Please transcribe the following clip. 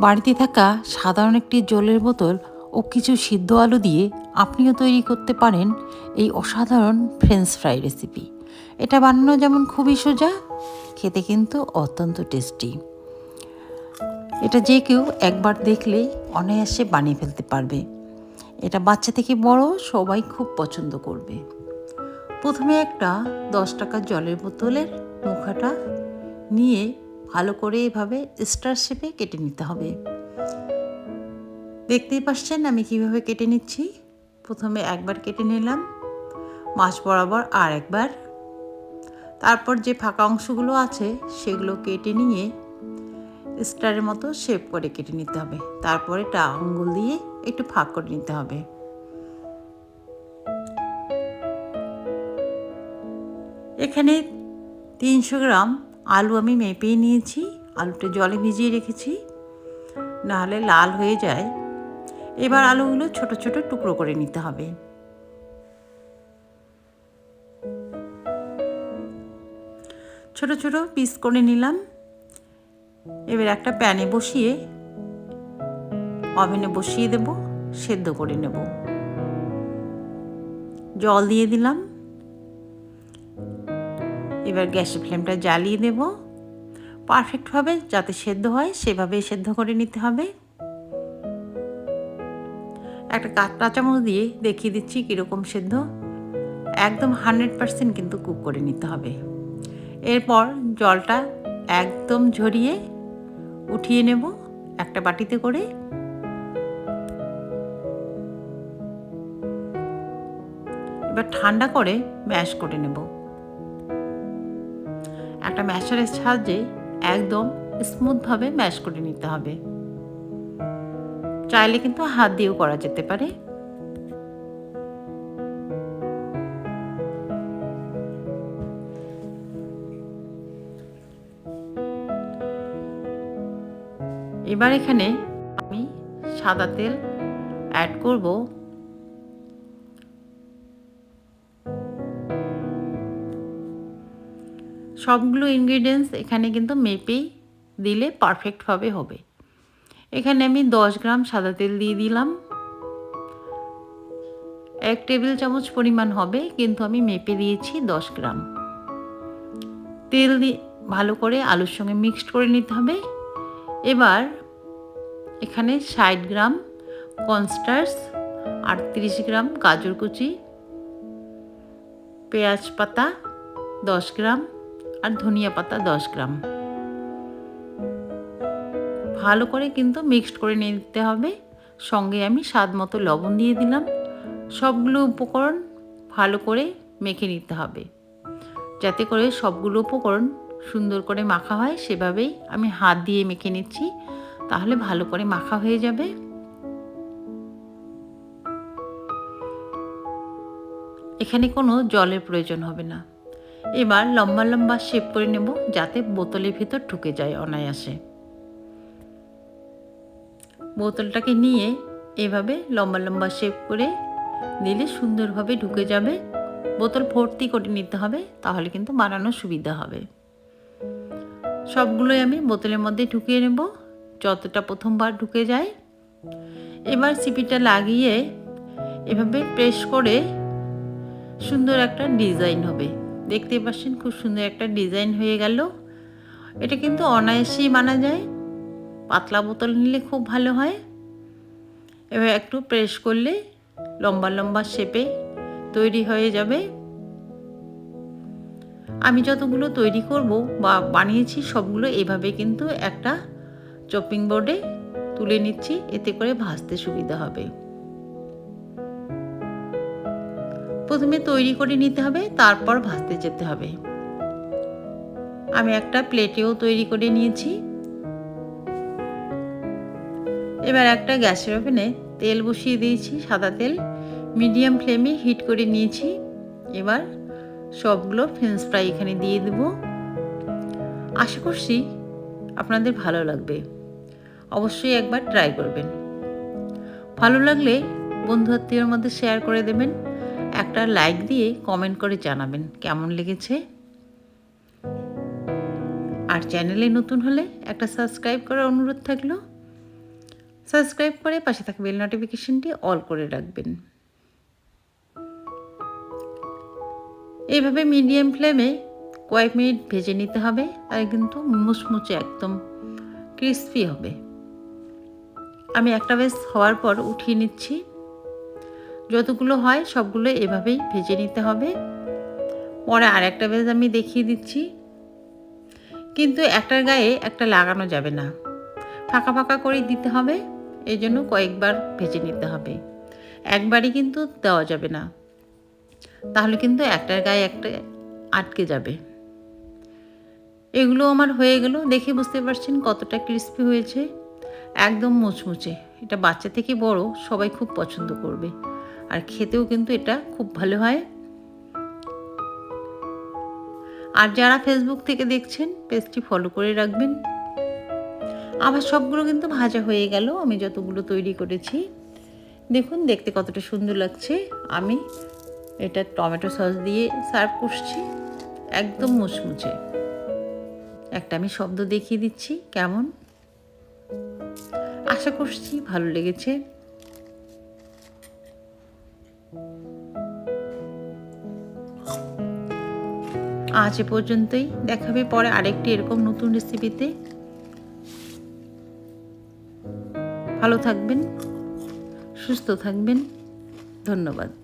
বাড়িতে থাকা সাধারণ একটি জলের বোতল ও কিছু সিদ্ধ আলু দিয়ে আপনিও তৈরি করতে পারেন এই অসাধারণ ফ্রেঞ্চ ফ্রাই রেসিপি এটা বানানো যেমন খুবই সোজা, খেতে কিন্তু অত্যন্ত টেস্টি এটা যে কেউ একবার দেখলেই অনায়াসে বানিয়ে ফেলতে পারবে। এটা বাচ্চা থেকে বড়, সবাই খুব পছন্দ করবে। প্রথমে একটা দশ টাকার জলের বোতলের মুখাটা নিয়ে ভালো করে এভাবে স্টার শেপে কেটে নিতে হবে। দেখতেই পাচ্ছেন আমি কীভাবে কেটে নিচ্ছি। প্রথমে একবার কেটে নিলাম মাছ বরাবর আর একবার। তারপর যে ফাঁকা অংশগুলো আছে সেগুলো কেটে নিয়ে স্টারের মতো শেপ করে কেটে নিতে হবে। তারপরে টা আঙ্গুল দিয়ে একটু ফাঁক করে নিতে হবে। এখানে তিনশো গ্রাম আলু আমি মেপেই নিয়েছি, আলুটা জলে ভিজিয়ে রেখেছি, নাহলে লাল হয়ে যায়। এবার আলুগুলো ছোট ছোট টুকরো করে নিতে হবে। ছোট ছোট পিস করে নিলাম। এবার একটা প্যানে বসিয়ে ওভেনে বসিয়ে দেব, সেদ্ধ করে নেব। জল দিয়ে দিলাম। এবার গ্যাসের ফ্লেমটা জ্বালিয়ে দেব পারফেক্টভাবে যাতে সেদ্ধ হয় সেভাবে সেদ্ধ করে নিতে হবে। একটা কাঁচা চামচ দিয়ে দেখিয়ে দিচ্ছি কীরকম সেদ্ধ। একদম হান্ড্রেড পারসেন্ট কিন্তু কুক করে নিতে হবে। এরপর জলটা একদম ঝরিয়ে উঠিয়ে নেব একটা বাটিতে করে। এবার ঠান্ডা করে ম্যাশ করে নেব। একটা ম্যাশারের সাহায্যে একদম স্মুথভাবে ম্যাশ করে নিতে হবে। চাইলে কিন্তু হাত দিয়েও করা যেতে পারে। এবার এখানে আমি সাদা তেল অ্যাড করব। সবগুলো ইনগ্রিডিয়েন্টস এখানে কিন্তু মেপেই দিলে পারফেক্টভাবে হবে। এখানে আমি দশ গ্রাম সাদা তেল দিয়ে দিলাম। এক টেবিল চামচ পরিমাণ হবে, কিন্তু আমি মেপে দিয়েছি দশ গ্রাম। তেল দিয়ে ভালো করে আলুর সঙ্গে মিক্সড করে নিতে হবে। এবার এখানে ষাট গ্রাম কনস্টার্স আটত্রিশ গ্রাম গাজর কুচি, পেঁয়াজ পাতা, দশ গ্রাম আর ধনিয়া পাতা দশ গ্রাম। ভালো করে কিন্তু মিক্সড করে নিতে হবে। সঙ্গে আমি স্বাদ মতো লবণ দিয়ে দিলাম। সবগুলো উপকরণ ভালো করে মেখে নিতে হবে। যাতে করে সবগুলো উপকরণ সুন্দর করে মাখা হয়, সেভাবেই আমি হাত দিয়ে মেখে নিচ্ছি। তাহলে ভালো করে মাখা হয়ে যাবে। এখানে কোনো জলের প্রয়োজন হবে না। এবার লম্বা লম্বা শেপ করে নেব যাতে বোতলের ভিতর ঢুকে যায় অনায়াসে। বোতলটাকে নিয়ে এভাবে লম্বা লম্বা শেপ করে দিলে সুন্দরভাবে ঢুকে যাবে। বোতল ভর্তি করে নিতে হবে, তাহলে কিন্তু বানানোর সুবিধা হবে। সবগুলোই আমি বোতলের মধ্যে ঢুকিয়ে নেব, যতটা প্রথমবার ঢুকে যায়। এবার সিপিটা লাগিয়ে এভাবে প্রেস করে সুন্দর একটা ডিজাইন হবে। দেখতে পাচ্ছেন খুব সুন্দর একটা ডিজাইন হয়ে গেল। এটা কিন্তু অনায়াসেই বানা যায়। পাতলা বোতল নিলে খুব ভালো হয়। এবার একটু প্রেস করলে লম্বা লম্বা শেপে তৈরি হয়ে যাবে। আমি যতগুলো তৈরি করব বা বানিয়েছি সবগুলো এভাবে কিন্তু একটা চপিং বোর্ডে তুলে নিচ্ছি। এতে করে ভাজতে সুবিধা হবে। প্রথমে তৈরি করে নিতে হবে, তারপর ভাজতে যেতে হবে। আমি একটা প্লেটেও তৈরি করে নিয়েছি। এবার একটা গ্যাসের ওভেনে তেল বসিয়ে দিয়েছি, সাদা তেল। মিডিয়াম ফ্লেমে হিট করে নিয়েছি। এবার সবগুলো ফ্রেঞ্চ ফ্রাই এখানে দিয়ে দেব। আশা করছি আপনাদের ভালো লাগবে। অবশ্যই একবার ট্রাই করবেন। ভালো লাগলে বন্ধু আত্মীয়র মধ্যে শেয়ার করে দেবেন। একটা লাইক দিয়ে কমেন্ট করে জানাবেন কেমন লেগেছে। আর চ্যানেলে নতুন হলে একটা সাবস্ক্রাইব করার অনুরোধ থাকল। সাবস্ক্রাইব করে পাশে থাকা বেল নোটিফিকেশনটি অল করে রাখবেন। এইভাবে মিডিয়াম ফ্লেমে কয়েক মিনিট ভেজে নিতে হবে তাই কিন্তু মুচমুচে একদম ক্রিস্পি হবে। আমি একটা বেশ হওয়ার পর উঠিয়ে নিচ্ছি। যতগুলো হয় সবগুলো এভাবেই ভেজে নিতে হবে। পরে আর একটা বেশ আমি দেখিয়ে দিচ্ছি। কিন্তু একটার গায়ে একটা লাগানো যাবে না। ফাঁকা ফাঁকা করেই দিতে হবে এই জন্য কয়েকবার ভেজে নিতে হবে। একবারই কিন্তু দেওয়া যাবে না। তাহলে কিন্তু একটার গায়ে একটা আটকে যাবে। এগুলো আমার হয়ে গেল, দেখে বুঝতে পারছেন কতটা ক্রিস্পি হয়েছে। একদম মুচমুচে। এটা বাচ্চা থেকে বড়, সবাই খুব পছন্দ করবে। আর খেতেও কিন্তু এটা খুব ভালো হয়। আর যারা ফেসবুক থেকে দেখছেন পেজটি ফলো করে রাখবেন। আমার সবগুলো কিন্তু ভাজা হয়ে গেল, আমি যতগুলো তৈরি করেছি। দেখুন, দেখতে কতটা সুন্দর লাগছে। আমি এটা টমেটো সস দিয়ে সার্ভ করছি, একদম মুচমুচে। একটা আমি শব্দ দেখিয়ে দিচ্ছি, কেমন? আশা করছি ভালো লেগেছে। আজ এ পর্যন্তই। দেখাবে পরে আরেকটি এরকম নতুন রেসিপিতে ভালো থাকবেন সুস্থ থাকবেন। ধন্যবাদ।